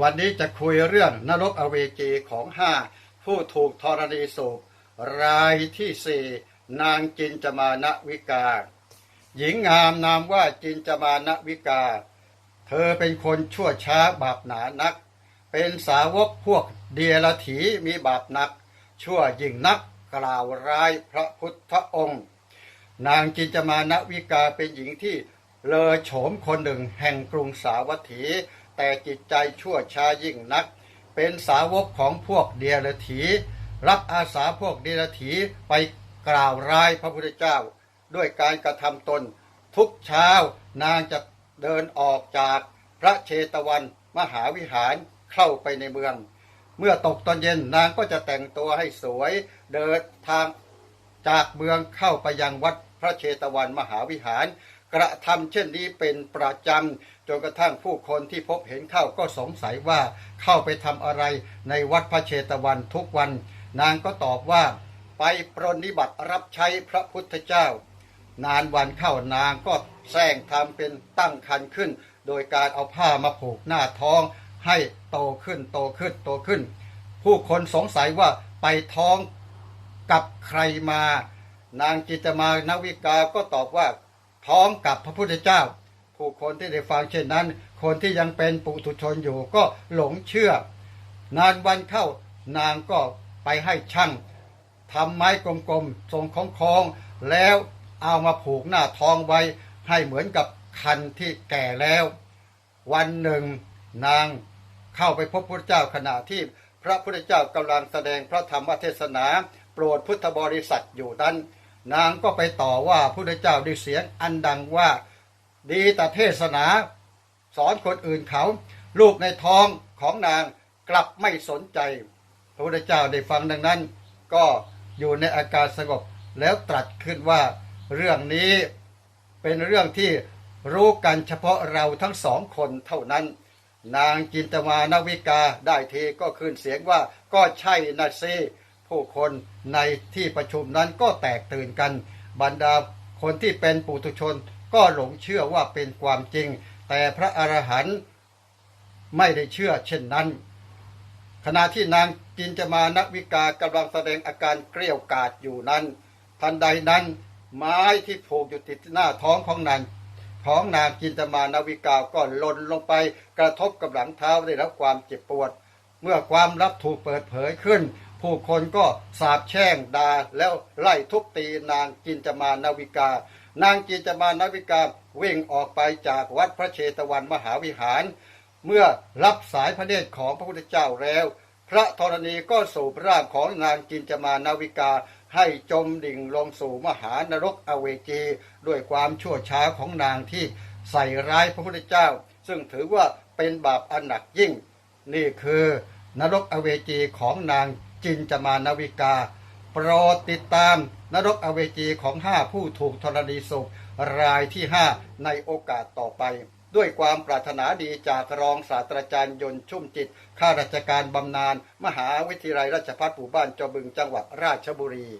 วันนี้จะคุยเรื่องนรกอเวจีของห้าผู้ถูกธรณีสูบรายที่สี่นางจินจมานวิกา หญิงงามนามว่าจินจมานวิกา เธอเป็นคนชั่วช้าบาปหนานัก เป็นสาวกพวกเดียรถีมีบาปหนัก ชั่วยิ่งนักกล่าวร้ายพระพุทธองค์ นางจินจมานวิกาเป็นหญิงที่เลอโฉมคนหนึ่งแห่งกรุงสาวัตถี แต่จิตใจชั่วช้ายิ่งนัก เป็นสาวกของพวกเดียรถี รับอาสาพวกเดียรถีไปกล่าวร้ายพระพุทธเจ้า ด้วยการกระทำตน ทุกเช้านางจะเดินออกจากพระเชตวันมหาวิหารเข้าไปในเมือง เมื่อตกตอนเย็นนางก็จะแต่งตัวให้สวย เดินทางจากเมืองเข้าไปยังวัดพระเชตวันมหาวิหาร กระทำเช่นนี้เป็นประจำจนกระทั่งผู้คนที่พบเห็นเข้าก็สงสัยว่าเข้าไปทำอะไรในวัดพระเชตวันทุกวัน นางก็ตอบว่า ไปปรนนิบัติรับใช้พระพุทธเจ้า นานวันเข้านางก็แซงทำเป็นตั้งคันขึ้น โดยการเอาผ้ามาผูกหน้าท้องให้โตขึ้นโตขึ้นโตขึ้น ผู้คนสงสัยว่าไปท้องกับใครมา นางจิตมานวิกาก็ตอบว่า ท้องกับพระพุทธเจ้า ผู้คนที่ได้ฟังเช่นนั้น คนที่ยังเป็นปุถุชนอยู่ก็หลงเชื่อ นานวันเข้านางก็ไปให้ช่างทำไม้กลมๆทรงคล้องๆแล้วเอามาผูกหน้าท้องไว้ ให้เหมือนกับคันที่แก่แล้ว วันหนึ่งนางเข้าไปพบพระเจ้าขณะที่พระพุทธเจ้ากำลังแสดงพระธรรมเทศนา โปรดพุทธบริษัทอยู่นั้น นางก็ไปต่อว่าพระพุทธเจ้าด้วยเสียงอันดังว่าดีแต่เทศนา สอนคนอื่นเขา ลูกในท้องของนางกลับไม่สนใจ พระพุทธเจ้าได้ฟังดังนั้น ก็อยู่ในอาการสงบแล้วตรัสขึ้นว่าเรื่องนี้เป็นเรื่องที่รู้กันเฉพาะเราทั้งสองคนเท่านั้น นางจินตมานวิกาได้เทก็คืนเสียงว่าก็ใช่นะซี ผู้คนในที่ประชุมนั้นก็แตกตื่นกัน บรรดาคนที่เป็นปุถุชนก็หลงเชื่อว่าเป็นความจริง แต่พระอรหันต์ไม่ได้เชื่อเช่นนั้น ขณะที่นางจินจมานักวิกากำลังแสดงอาการเกลี้ยกาดอยู่นั้น ทันใดนั้นไม้ที่ผูกอยู่ติดหน้าท้องของนางของนางจินตมานวิกาก็หล่นลงไปกระทบกับหลังเท้าได้รับความเจ็บปวด เมื่อความลับถูกเปิดเผยขึ้น ผู้คนก็สาบแช่งด่าแล้วไล่ทุบตีนางจินจมานาวิกา นางจินจมานาวิกาวิ่งออกไปจากวัดพระเชตวันมหาวิหาร เมื่อรับสายพระเนตรของพระพุทธเจ้าแล้ว พระธรณีก็สูบร่างของนางจินจมานาวิกาให้จมดิ่งลงสู่มหานรกอเวจี ด้วยความชั่วช้าของนางที่ใส่ร้ายพระพุทธเจ้า ซึ่งถือว่าเป็นบาปอันหนักยิ่ง นี่คือนรกอเวจีของนาง จินจมานาวิกา โปรดติดตามนรกอเวจีของห้าผู้ถูกธรณีสุบรายที่ห้าในโอกาสต่อไป ด้วยความปรารถนาดีจากรองศาสตราจารย์ยนต์ชุ่มจิตข้าราชการบำนาญมหาวิทยาลัยราชภัฏปู่บ้านจอบึงจังหวัดราชบุรี